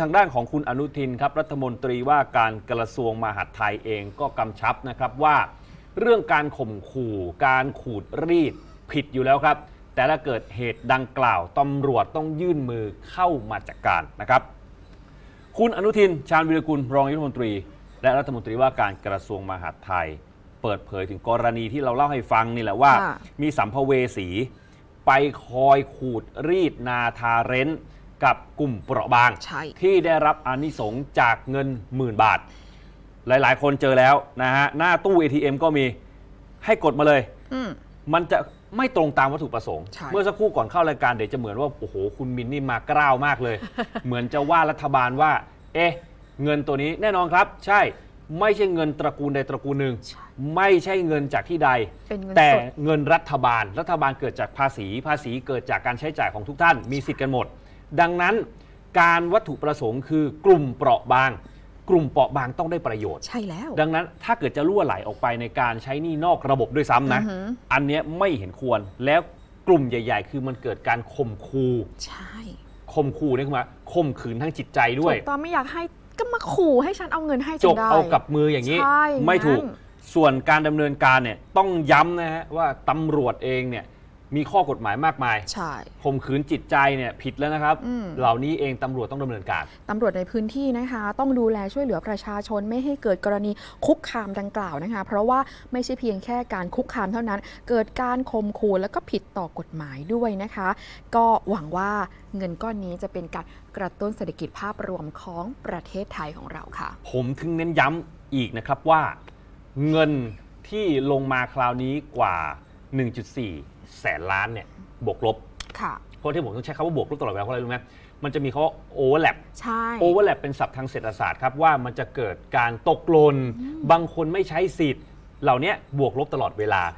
ทางด้านของคุณอนุทินครับรัฐมนตรีว่าการกระทรวงมหาดไทยเองก็กำชับนะครับว่า เรื่องการข่มขู่ การขูดรีดผิดอยู่แล้วครับ แต่ถ้าเกิดเหตุดังกล่าวตำรวจต้องยื่นมือเข้ามาจัดการนะครับ คุณอนุทินชาญวิรกุลรองนายกรัฐมนตรี และรัฐมนตรีว่าการกระทรวงมหาดไทย เปิดเผยถึงกรณีที่เราเล่าให้ฟังนี่แหละว่าค่ะมีสัมภเวสี ไปคอยขูดรีดนาทาเร้น กับกลุ่มเปราะบาง ใช่ ที่ได้รับอานิสงส์จากเงินหมื่นบาท หลายๆ คนเจอแล้วนะฮะ หน้าตู้ ATM ก็มีให้กดมาเลย อืม มันจะไม่ตรงตามวัตถุประสงค์ ใช่ เมื่อสักครู่ก่อนเข้ารายการเดี๋ยวจะเหมือนว่า โอ้โห คุณมินนี่มากล้าวมากเลย เหมือนจะว่ารัฐบาลว่า เอ๊ะ เงินตัวนี้แน่นอนครับ ใช่ ไม่ใช่เงินตระกูลใดตระกูลหนึ่ง ใช่ ไม่ใช่เงินจากที่ใด เป็นเงินแต่สด เงินรัฐบาล รัฐบาลเกิดจากภาษี ภาษีเกิดจากการใช้จ่ายของทุกท่าน มีสิทธิ์กันหมด ดังนั้นการวัตถุประสงค์คือกลุ่มเปราะบาง กลุ่มเปราะบางต้องได้ประโยชน์ ใช่แล้ว ดังนั้นถ้าเกิดจะรั่วไหลออกไปในการใช้หนี้นอกระบบด้วยซ้ำนะ อือหือ อันเนี้ยไม่เห็นควรแล้วกลุ่มใหญ่ ๆ คือมันเกิดการข่มคูใช่ข่มคูนี่คือมาข่มขืนทั้งจิตใจด้วยถูกต้องไม่อยากให้ก็มาขู่ให้ฉันเอาเงินให้จนกได้ เอากับมืออย่างนี้ ใช่ไม่ถูกงั้น ส่วนการดำเนินการเนี่ยต้องย้ำนะฮะว่าตำรวจเองเนี่ย มีข้อกฎหมายมากมายใช่ข่มขืนจิตใจเนี่ยผิดแล้วนะครับอืมเหล่านี้เองตำรวจต้องดำเนินการตำรวจในพื้นที่นะคะ ต้องดูแลช่วยเหลือประชาชนไม่ให้เกิดกรณีคุกคามดังกล่าวนะคะ เพราะว่าไม่ใช่เพียงแค่การคุกคามเท่านั้น เกิดการข่มขู่แล้วก็ผิดต่อกฎหมายด้วยนะคะ ก็หวังว่าเงินก้อนนี้จะเป็นการกระตุ้นเศรษฐกิจภาพรวมของประเทศไทยของเราค่ะ ผมถึงเน้นย้ำอีกนะครับว่า เงินที่ลงมาคราวนี้กว่า 1.4 แสนล้านเนี่ยบวกลบค่ะเพราะที่ผมต้องใช้คำว่าบวกลบตลอดเวลาเพราะอะไรรู้ไหมมันจะมีคำว่าโอเวอร์แลปใช่โอเวอร์แลปเป็นศัพท์ทางเศรษฐศาสตร์ครับว่ามันจะเกิดการตกหล่นบางคนไม่ใช้สิทธิ์ เหล่านี้บวกลบตลอดเวลา